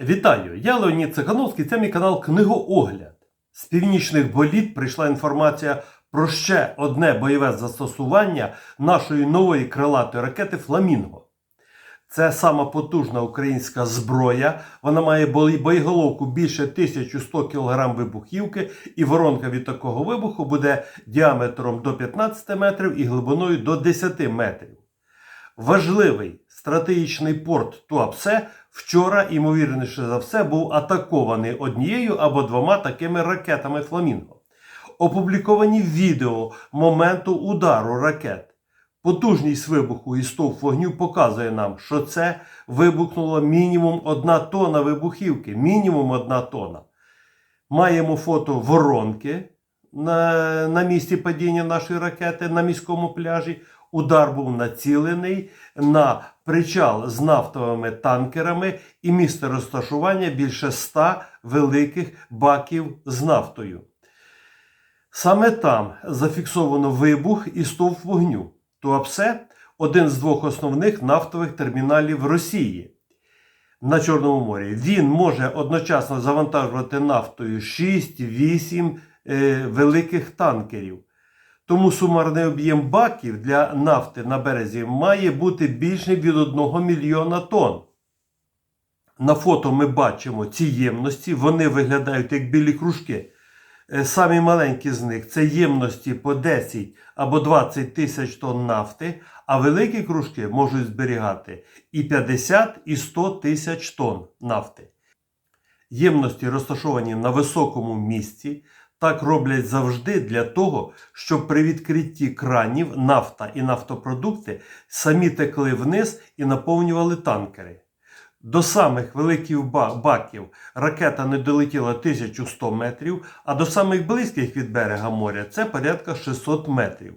Вітаю! Я Леонід Цихановський, це мій канал Книгоогляд. З північних боліт прийшла інформація про ще одне бойове застосування нашої нової крилатої ракети Фламінго. Це сама потужна українська зброя. Вона має боєголовку більше 1100 кг вибухівки, і воронка від такого вибуху буде діаметром до 15 метрів і глибиною до 10 метрів. Важливий стратегічний порт Туапсе вчора, ймовірніше за все, був атакований однією або двома такими ракетами Фламінго. Опубліковані відео моменту удару ракет. Потужність вибуху і стовп вогню показує нам, що це вибухнуло мінімум одна тонна вибухівки. Мінімум одна тонна. Маємо фото воронки на, на місці падіння нашої ракети на міському пляжі. Удар був націлений на причал з нафтовими танкерами і місце розташування більше ста великих баків з нафтою. Саме там зафіксовано вибух і стовп вогню. Туапсе один з двох основних нафтових терміналів Росії на Чорному морі. Він може одночасно завантажувати нафтою 6-8 е, великих танкерів. Тому сумарний об'єм баків для нафти на березі має бути більшим від 1 мільйона тонн. На фото ми бачимо ці ємності, вони виглядають як білі кружки. Е, Самі маленькі з них це ємності по 10 або 20 тисяч тонн нафти, а великі кружки можуть зберігати і 50, і 100 тисяч тонн нафти. Ємності розташовані на високому місці. Так роблять завжди для того, щоб при відкритті кранів нафта і нафтопродукти самі текли вниз і наповнювали танкери. До самих великих баків ракета не долетіла 1100 метрів, а до самих близьких від берега моря це порядка 600 метрів.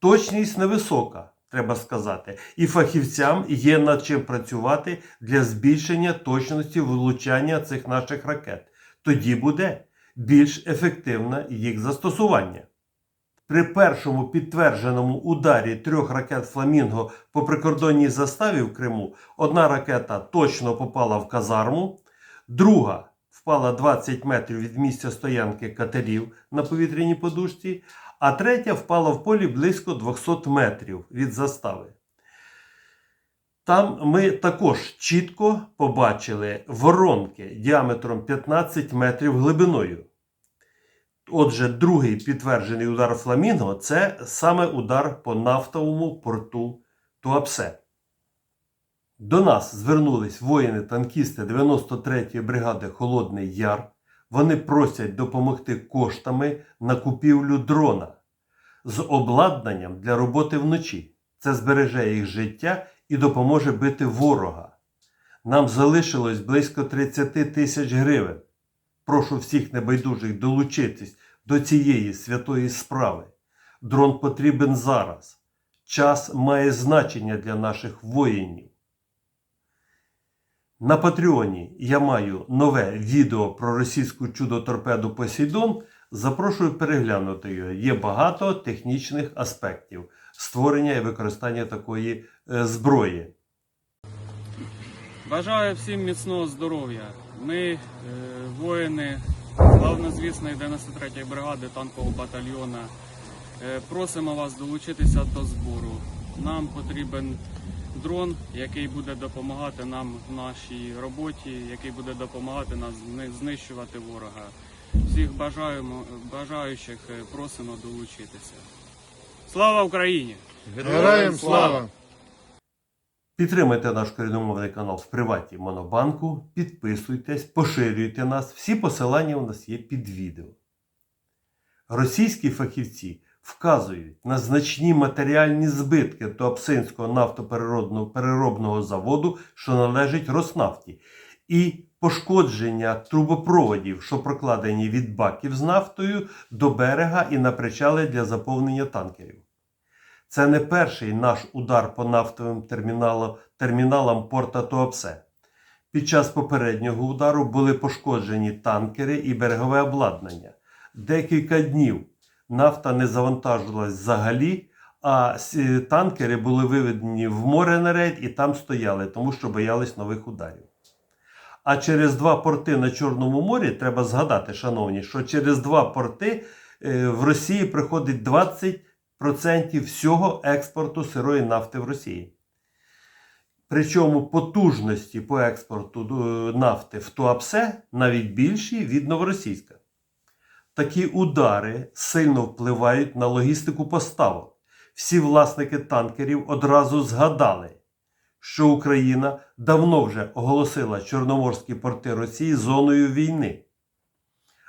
Точність невисока, треба сказати, і фахівцям є над чим працювати для збільшення точності влучання цих наших ракет. Тоді буде більш ефективне їх застосування. При першому підтвердженому ударі трьох ракет Фламінго по прикордонній заставі в Криму одна ракета точно попала в казарму, друга впала 20 метрів від місця стоянки катерів на повітряній подушці, а третя впала в полі близько 200 метрів від застави. Там ми також чітко побачили воронки діаметром 15 метрів глибиною. Отже, другий підтверджений удар Фламінго це саме удар по нафтовому порту Туапсе. До нас звернулись воїни-танкісти 93-ї бригади Холодний Яр. Вони просять допомогти коштами на купівлю дрона з обладнанням для роботи вночі. Це збереже їх життя і допоможе бити ворога. Нам залишилось близько 30 тисяч гривень. Прошу всіх небайдужих долучитись до цієї святої справи. Дрон потрібен зараз. Час має значення для наших воїнів. На Патреоні я маю нове відео про російську чудо-торпеду Посейдон. Запрошую переглянути його. Є багато технічних аспектів створення і використання такої е, зброї. Бажаю всім міцного здоров'я. Ми, е, воїни славнозвісної 93-ї бригади танкового батальйона, е, просимо вас долучитися до збору. Нам потрібен дрон, який буде допомагати нам в нашій роботі, який буде допомагати нам знищувати ворога. Всіх бажаємо, бажаючих е, просимо долучитися. Слава Україні! Героям слава! Підтримайте наш корінномовний канал в приваті Монобанку, підписуйтесь, поширюйте нас. Всі посилання у нас є під відео. Російські фахівці вказують на значні матеріальні збитки Туапсинського нафтопереробного заводу, що належить Роснафті, і пошкодження трубопроводів, що прокладені від баків з нафтою до берега і на причали для заповнення танкерів. Це не перший наш удар по нафтовим терміналам, терміналам порта Туапсе. Під час попереднього удару були пошкоджені танкери і берегове обладнання. Декілька днів нафта не завантажувалась взагалі, а танкери були виведені в море на рейд і там стояли, тому що боялись нових ударів. А через два порти на Чорному морі треба згадати, шановні, що через два порти е, в Росії приходить 20% всього експорту сирої нафти в Росії. Причому потужності по експорту е, нафти в Туапсе навіть більші від новоросійська. Такі удари сильно впливають на логістику поставок. Всі власники танкерів одразу згадали, що Україна давно вже оголосила Чорноморські порти Росії зоною війни.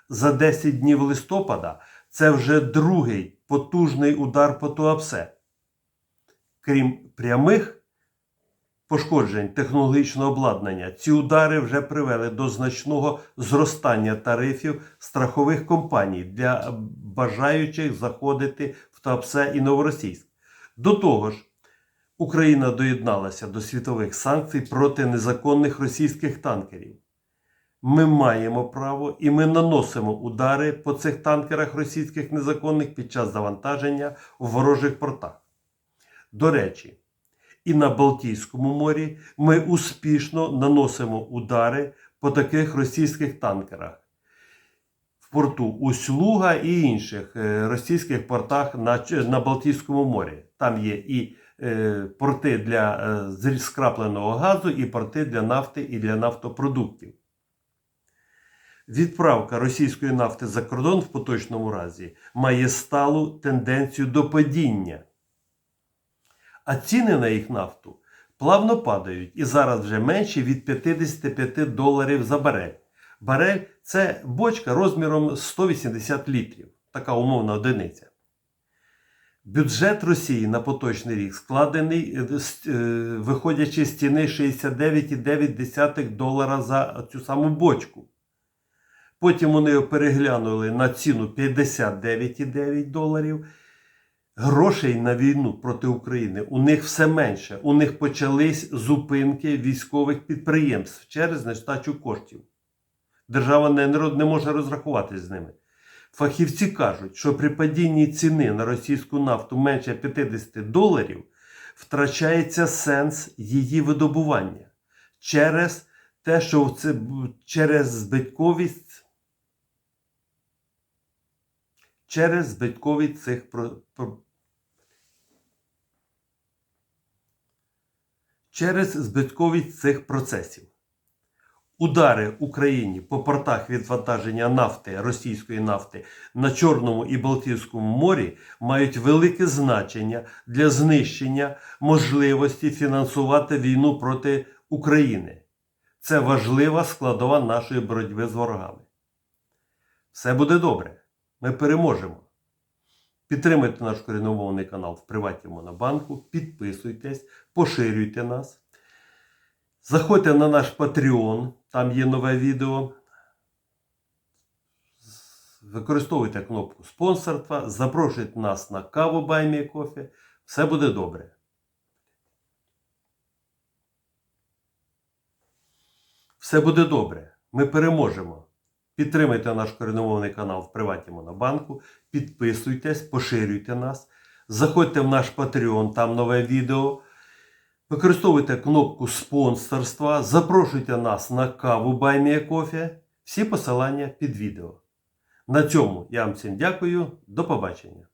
За 10 днів листопада це вже другий потужний удар по Туапсе. Крім прямих пошкоджень технологічного обладнання, ці удари вже привели до значного зростання тарифів страхових компаній для бажаючих заходити в Туапсе і Новоросійськ. До того ж, Україна доєдналася до світових санкцій проти незаконних російських танкерів. Ми маємо право і ми наносимо удари по цих танкерах російських незаконних під час завантаження в ворожих портах. До речі, і на Балтійському морі ми успішно наносимо удари по таких російських танкерах в порту Услуга і інших е, російських портах на, Балтійському морі. Там є і порти для е, скрапленого газу, і порти для нафти і для нафтопродуктів. Відправка російської нафти за кордон в поточному разі має сталу тенденцію до падіння. А ціни на їх нафту плавно падають і зараз вже менші від 55 доларів за барель. Барель це бочка розміром 180 літрів, така умовна одиниця. Бюджет Росії на поточний рік складений, е, е, виходячи з ціни 69,9 долара за цю саму бочку. Потім вони його переглянули на ціну 59,9 доларів. Грошей на війну проти України у них все менше. У них почались зупинки військових підприємств через нестачу коштів. Держава не, може розрахуватись з ними. Фахівці кажуть, що при падінні ціни на російську нафту менше 50 доларів втрачається сенс її видобування через те, що це через збитковість через збитковість цих через збитковість цих процесів. Удари Україні по портах відвантаження нафти, російської нафти на Чорному і Балтійському морі мають велике значення для знищення можливості фінансувати війну проти України. Це важлива складова нашої боротьби з ворогами. Все буде добре. Ми переможемо. Підтримуйте наш коріномовний канал в Приваті Монобанку, підписуйтесь, поширюйте нас. Заходьте на наш Patreon, там є нове відео. Використовуйте кнопку спонсорства, запрошуйте нас на каву Баймі Кофе. Все буде добре. Все буде добре. Ми переможемо. Підтримуйте наш коріномовний канал в Приваті Монобанку, підписуйтесь, поширюйте нас, заходьте в наш Patreon, там нове відео. Використовуйте кнопку спонсорства, запрошуйте нас на каву Баймія Кофе. Всі посилання під відео. На цьому я вам всім дякую. До побачення.